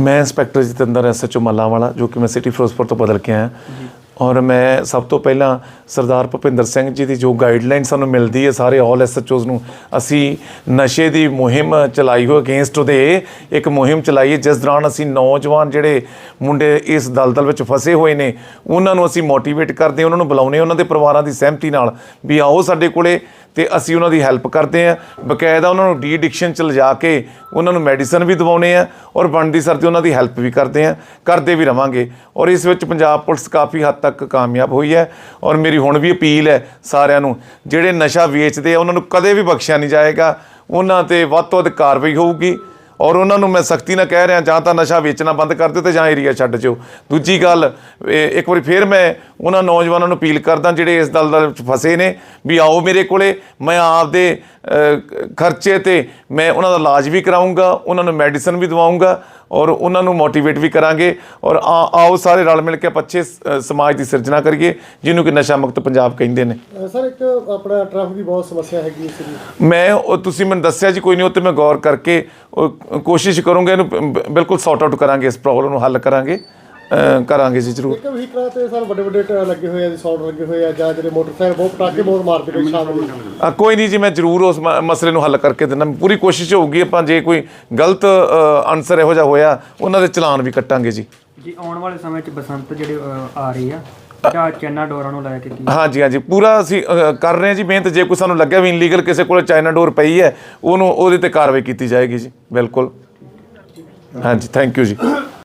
ਮੈਂ inspector Jatinder SHO ਵਾਲਾ ਜੋ ਕਿ ਮੈਂ ਸਿਟੀ ਫਿਰੋਜ਼ਪੁਰ ਤੋਂ ਬਦਲ ਕੇ ਆਇਆ। ਔਰ ਮੈਂ ਸਭ ਤੋਂ ਪਹਿਲਾਂ ਸਰਦਾਰ ਭੁਪਿੰਦਰ ਸਿੰਘ ਜੀ ਦੀ ਜੋ ਗਾਈਡਲਾਈਨ ਸਾਨੂੰ ਮਿਲਦੀ ਹੈ ਸਾਰੇ ਆਲ ਐਸਐਚਓਜ਼ ਨੂੰ, ਅਸੀਂ ਨਸ਼ੇ ਦੀ ਮੁਹਿੰਮ ਚਲਾਈ ਹੋਈ ਅਗੇਂਸਟ ਉਹਦੇ ਇੱਕ ਮੁਹਿੰਮ ਚਲਾਈ ਹੈ, ਜਿਸ ਦੌਰਾਨ ਅਸੀਂ ਨੌਜਵਾਨ ਜਿਹੜੇ ਮੁੰਡੇ ਇਸ ਦਲਦਲ ਵਿੱਚ ਫਸੇ ਹੋਏ ਨੇ, ਉਹਨਾਂ ਨੂੰ ਅਸੀਂ ਮੋਟੀਵੇਟ ਕਰਦੇ ਹਾਂ, ਉਹਨਾਂ ਨੂੰ ਬੁਲਾਉਂਦੇ ਹਾਂ, ਉਹਨਾਂ ਦੇ ਪਰਿਵਾਰਾਂ ਦੀ ਸਹਿਮਤੀ ਨਾਲ ਵੀ ਆਓ ਸਾਡੇ ਕੋਲੇ ਤੇ ਅਸੀਂ ਉਹਨਾਂ ਦੀ ਹੈਲਪ ਕਰਦੇ ਹਾਂ। ਬਕਾਇਦਾ ਉਹਨਾਂ ਨੂੰ ਡੀ ਐਡਿਕਸ਼ਨ ਚ ਲਿਜਾ ਕੇ ਉਹਨਾਂ ਨੂੰ ਮੈਡੀਸਨ ਵੀ ਦਵਾਉਨੇ ਆ ਔਰ ਬਣਦੀ ਸਰਦੀ ਉਹਨਾਂ ਦੀ ਹੈਲਪ ਵੀ ਕਰਦੇ ਹਾਂ। ਕਰਦੇ ਵੀ ਰਵਾਂਗੇ। ਔਰ ਇਸ ਵਿੱਚ ਪੰਜਾਬ ਪੁਲਿਸ ਕਾਫੀ ਹੱਦ ਤੱਕ ਤੱਕ ਕਾਮਯਾਬ ਹੋਈ ਹੈ ਔਰ ਮੇਰੀ ਹੁਣ ਵੀ ਅਪੀਲ ਹੈ ਸਾਰਿਆਂ ਨੂੰ ਜਿਹੜੇ ਨਸ਼ਾ ਵੇਚਦੇ ਆ ਉਹਨਾਂ ਨੂੰ ਕਦੇ ਵੀ ਬਖਸ਼ਿਆ ਨਹੀਂ ਜਾਏਗਾ। ਉਹਨਾਂ ਤੇ ਵੱਧ ਤੋਂ ਵੱਧ ਕਾਰਵਾਈ ਹੋਊਗੀ ਔਰ ਉਹਨਾਂ ਨੂੰ ਮੈਂ ਸਖਤੀ ਨਾਲ ਕਹਿ ਰਿਹਾ ਜਾਂ ਤਾਂ ਨਸ਼ਾ ਵੇਚਣਾ ਬੰਦ ਕਰ ਦਿਓ ਤੇ ਜਾਂ ਏਰੀਆ ਛੱਡ ਜਿਓ। ਦੂਜੀ ਗੱਲ ਇੱਕ ਵਾਰੀ ਫੇਰ ਮੈਂ ਉਹਨਾਂ ਨੌਜਵਾਨਾਂ ਨੂੰ ਅਪੀਲ ਕਰਦਾ ਜਿਹੜੇ ਇਸ ਦਲਦਲ ਵਿੱਚ ਫਸੇ ਨੇ ਵੀ ਆਓ ਮੇਰੇ ਕੋਲੇ ਮੈਂ ਆਪਦੇ ਅਹ, ਖਰਚੇ ਤੇ ਮੈਂ ਉਹਨਾਂ ਦਾ ਇਲਾਜ ਵੀ ਕਰਾਉਂਗਾ ਉਹਨਾਂ ਨੂੰ ਮੈਡੀਸਨ ਵੀ ਦਵਾਉਂਗਾ ਔਰ ਉਹਨਾਂ ਨੂੰ ਮੋਟੀਵੇਟ ਵੀ ਕਰਾਂਗੇ ਔਰ ਆਓ ਸਾਰੇ ਰਲ ਮਿਲ ਕੇ ਸ- ਸਮਾਜ ਦੀ ਸਿਰਜਣਾ ਕਰੀਏ ਜਿਹਨੂੰ ਕਿ ਨਸ਼ਾ ਮੁਕਤ ਪੰਜਾਬ ਕਹਿੰਦੇ ਨੇ। ਸਰ ਇੱਕ ਆਪਣਾ ਟ੍ਰੈਫਿਕ ਦੀ ਬਹੁਤ ਸਮੱਸਿਆ ਹੈਗੀ ਇਸ ਦੀ ਮੈਂ ਉਹ ਤੁਸੀਂ ਮੈਨੂੰ ਦੱਸਿਆ ਜੀ ਕੋਈ ਨਹੀਂ ਉਹ ਤੇ ਮੈਂ ਗੌਰ ਕਰਕੇ ਕੋਸ਼ਿਸ਼ ਕਰੂੰਗਾ ਇਹਨੂੰ ਬਿਲਕੁਲ ਸੌਟ ਆਊਟ ਕਰਾਂਗੇ ਇਸ ਪ੍ਰੋਬਲਮ ਨੂੰ ਹੱਲ ਕਰਾਂਗੇ। ਕਰਾਂਗੇ ਜੀ ਜ਼ਰੂਰ। ਇੱਕ ਵਹੀਕਲਾਂ ਤੇ ਸਰ ਵੱਡੇ ਵੱਡੇ ਟ- ਲੱਗੇ ਹੋਏ ਆ ਜੀ ਸੌਟ ਲੱਗੇ ਹੋਏ ਆ ਜਾਂ ਜਿਹੜੇ ਮੋਟਰਸਾਈਕਲ ਬਹੁਤ ਪਟਾਕੇ ਬਹੁਤ ਮਾਰਦੇ ਨੇ ਸ਼ਾਮ ਨੂੰ। ਅ, ਕੋਈ ਨਹੀਂ ਜੀ ਮੈਂ ਜ਼ਰੂਰ ਉਸ ਮ- ਮਸਲੇ ਨੂੰ ਹੱਲ ਕਰਕੇ ਦਿੰਦਾ। ਪੂਰੀ ਕੋਸ਼ਿਸ਼ ਹੋਊਗੀ ਆਪਾਂ ਜੇ ਕੋਈ ਗਲਤ ਆਨਸਰ ਇਹੋ ਜਿਹਾ ਹੋਇਆ ਉਹਨਾਂ ਦੇ ਚਲਾਨ ਵੀ ਕੱਟਾਂਗੇ ਜੀ। ਜੀ ਆਉਣ ਵਾਲੇ ਸਮੇਂ 'ਚ ਬਸੰਤ ਜਿਹੜੇ ਅ, ਆ ਰਹੀ ਆ ਜਾਂ ਚੈਨਾ ਡੋਰਾਂ ਨੂੰ ਲੈ ਕੇ ਕੀ? ਹਾਂਜੀ ਹਾਂਜੀ ਪੂਰਾ ਅਸੀਂ ਅ, ਕਰ ਰਹੇ ਹਾਂ ਜੀ ਮਿਹਨਤ। ਜੇ ਕੋਈ ਸਾਨੂੰ ਲੱਗਿਆ ਵੀ ਇਨਲੀਗਲ ਕਿਸੇ ਕੋਲ ਚਾਈਨਾ ਡੋਰ ਪਈ ਹੈ ਉਹਨੂੰ ਉਹਦੇ ਤੇ ਕਾਰਵਾਈ ਕੀਤੀ ਜਾਏਗੀ ਜੀ ਬਿਲਕੁਲ। ਹਾਂਜੀ ਥੈਂਕ ਯੂ ਜੀ।